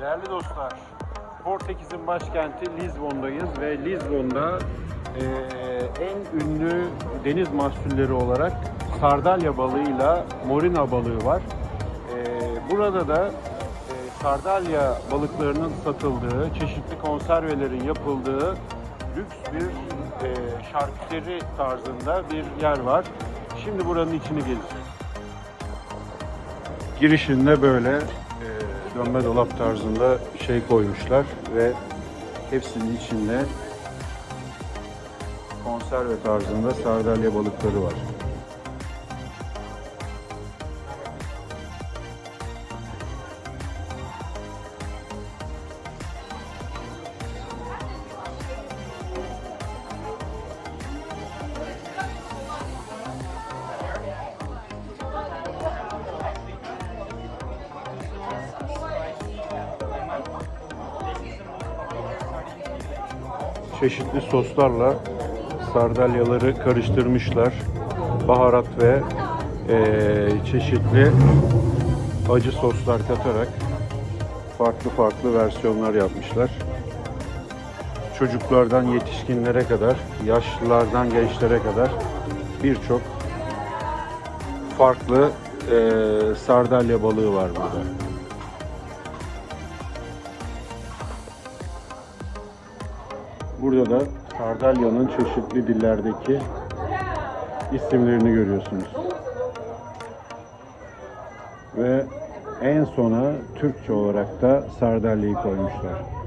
Değerli dostlar, Portekiz'in başkenti Lizbon'dayız ve Lizbon'da eee, en ünlü deniz mahsulleri olarak sardalya balığıyla morina balığı var. Eee, burada da eee, sardalya balıklarının satıldığı, çeşitli konservelerin yapıldığı lüks bir eee şarküteri tarzında bir yer var. Şimdi buranın içini gezeceğiz. Girişinde böyle e, dönme dolap tarzında şey koymuşlar ve hepsinin içinde konserve tarzında sardalya balıkları var. Çeşitli soslarla sardalyaları karıştırmışlar. Baharat ve e, çeşitli acı soslar katarak farklı farklı versiyonlar yapmışlar. Çocuklardan yetişkinlere kadar, yaşlılardan gençlere kadar birçok farklı e, sardalya balığı var burada. Burada da sardalyanın çeşitli dillerdeki isimlerini görüyorsunuz. Ve en sona Türkçe olarak da sardalyayı koymuşlar.